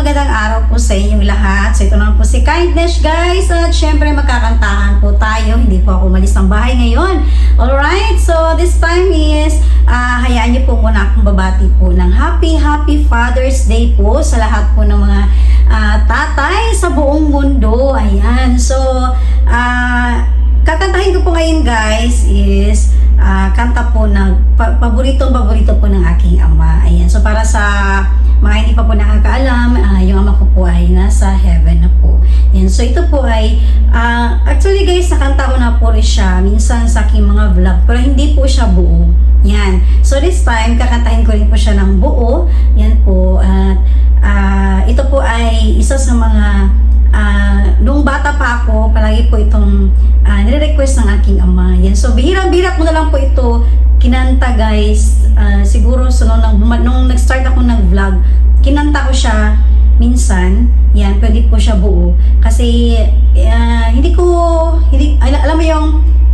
Magandang araw po sa inyong lahat. So ito naman po si Kindness guys. At syempre magkakantahan po tayo. Hindi po ako umalis ng bahay ngayon. Alright, so this time is, ah, hayaan niyo po muna akong babati po ng Happy Happy Father's Day po sa lahat po ng mga ah, tatay sa buong mundo. Ayan, so ah, kakantahin ko po ngayon guys is ah, kanta po ng pa- paboritong paborito po ng aking ama. Ayan, so para sa mga hindi pa po nakakaalam, ah, yung ama ko po ay nasa heaven na po. Yan. So ito po ay, ah, actually guys, nakanta ko na po rin siya minsan sa aking mga vlog, pero hindi po siya buo. Yan. So this time, kakantahin ko rin po siya ng buo. Yan po. At ah, ito po ay isa sa mga bata pa ako, palagi po itong ah, nire-request ng aking ama. Yan. So, bihirang-bihira ko na lang po ito kinanta guys. Ah, siguro so, nung, nung, nag-start ako ng vlog, kinanta ko siya minsan. Yan, pwede po siya buo. Kasi, ah, hindi ko, hindi, al- alam mo yung,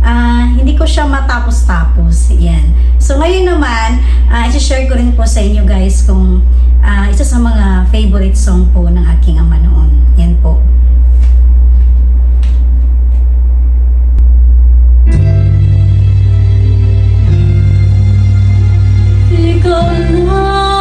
ah, hindi ko siya matapos-tapos. Yan. So, ngayon naman, uh, isi-share ko rin po sa inyo guys kung ah, isa sa mga favorite song po ng aking ama noon. Yan po. Ikaw lamang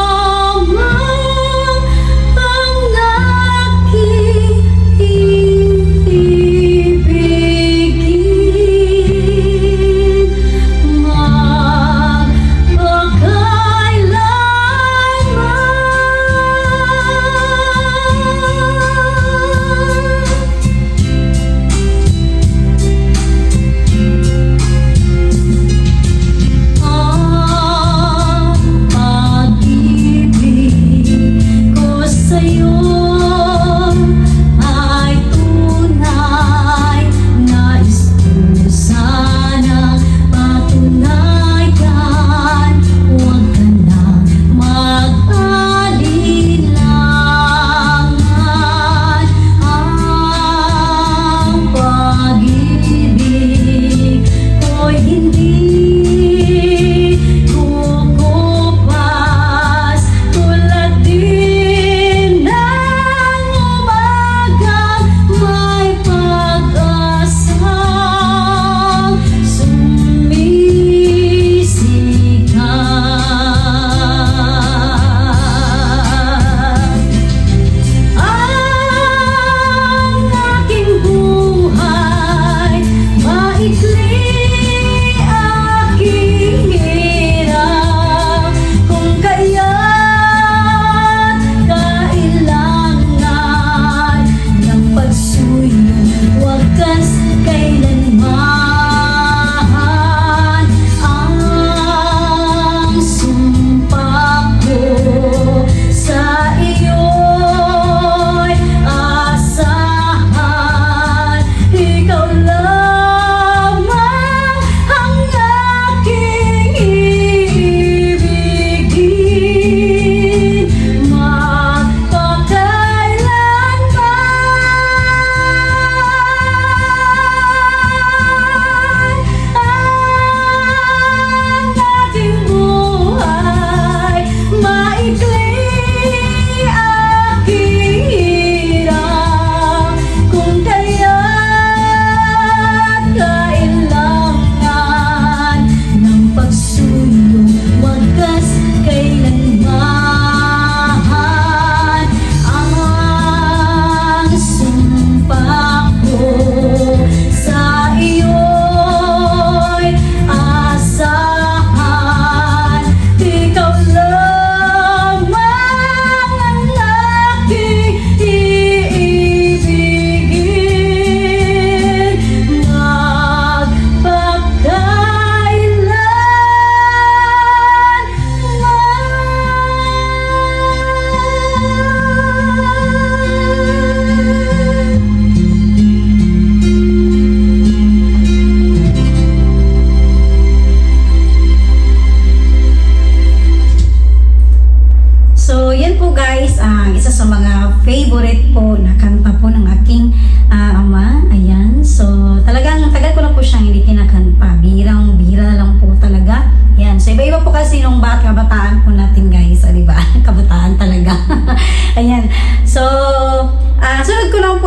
favorite po na kanta po ng aking ah, ama. Ayan. So, talagang tagal ko na po siyang hindi kinakanta. Birang, bira lang po talaga. Yan. So, iba-iba po kasi nung bat kabataan po natin guys. O, diba? Kabataan talaga. Ayan. So,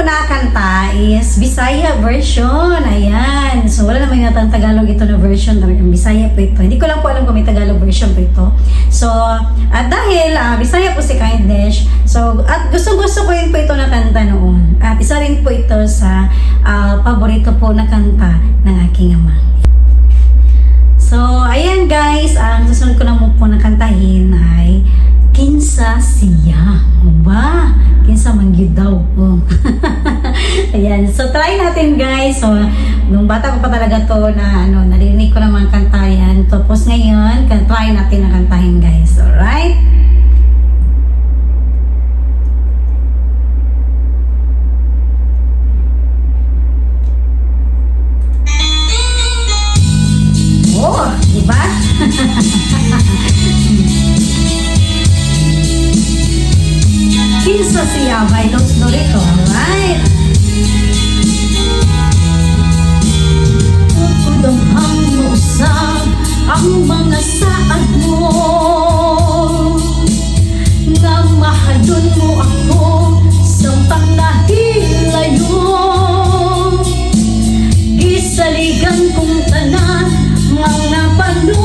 na kanta is Bisaya version. Ayan. So, wala naman yata ang Tagalog ito na version. Talagang Bisaya po ito. Hindi ko lang po alam kung may Tagalog version po ito. So, at dahil ah, Bisaya po si Kindness, so, at gusto-gusto ko rin po ito na kanta noon. At isa rin po ito sa ah, paborito po na kanta ng aking ama. So, ayan guys, ang susunod ko naman po na kantahin ay Kinsa siya. Ba? Kinsa mangyud daw. Oh. ayan. So, try natin guys. So, nung bata ko pa talaga to na ano, narinig ko naman kanta yan. Tapos ngayon, try natin na kantahin guys. Alright? By Los Lorito. Alright. Ukudamhang mo sa ang mga saad mo Nga mahadon mo ako sa pangnahilayo Gisaligan kong tanan mga panumpa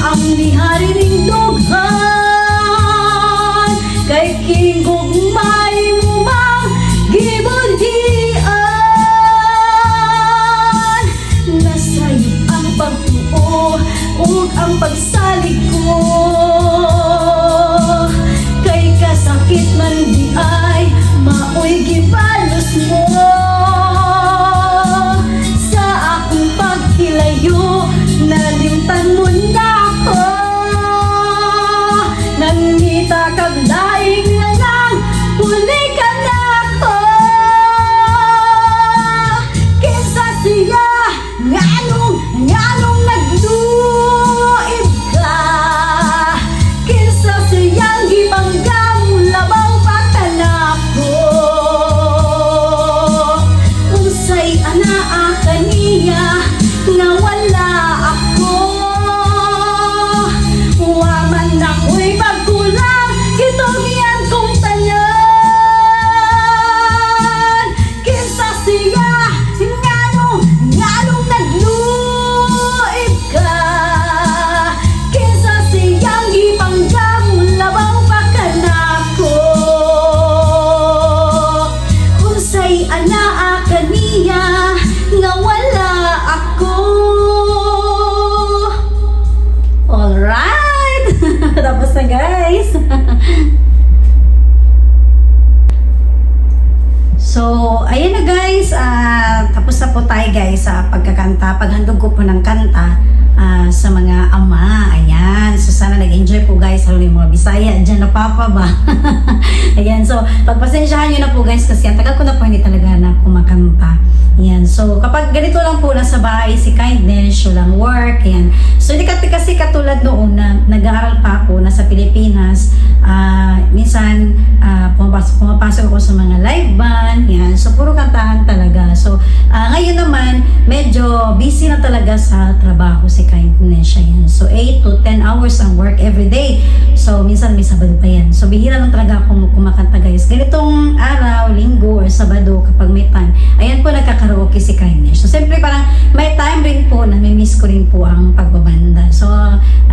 ang nihari ning dughan po tayo guys sa pagkakanta. Paghandog ko po ng kanta ah, sa mga ama. Ayan. So, sana nag-enjoy po guys. Lalo yung mga Bisaya. Diyan na papa ba? ayan. So, pagpasensyahan nyo na po guys kasi ang tagal ko na po hindi talaga na kumakanta. Ayan. So, kapag ganito lang po nasa bahay si kindness, walang work, ayan. So, hindi kasi, katulad noon na nag-aaral pa ako, nasa Pilipinas, ah, minsan, ah, pumapasok, ako sa mga live band, yan. So, puro kantahan talaga. So, Ah, ngayon naman, medyo busy na talaga sa trabaho si Kindness siya yan. So, 8 to 10 hours ang work every day. So, minsan may Sabado pa yan. So, bihira lang talaga akong kumakanta guys. Ganitong araw, linggo, or Sabado kapag may time. Ayan po, nagkakaraoke si Kindness. So, siyempre parang may time rin po na may miss ko rin po ang pagbabanda. So,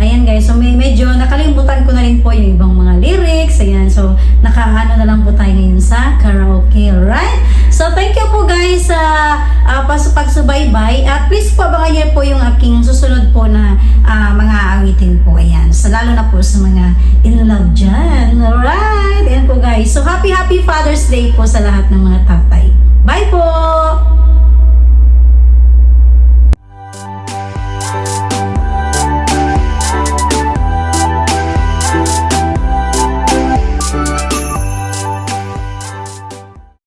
ayan guys. So, may medyo nakalimutan ko na rin po yung ibang mga lyrics. Ayan. So, nakaano na lang po tayo ngayon sa karaoke. Alright? So, thank you po guys sa uh, pagsubaybay. At please po, abangan niyo po yung aking susunod po na ah, mga awitin po. Ayan. So, lalo na po sa mga in love dyan. Alright? Ayan po guys. So, happy, happy Father's Day po sa lahat ng mga tatay. Bye po!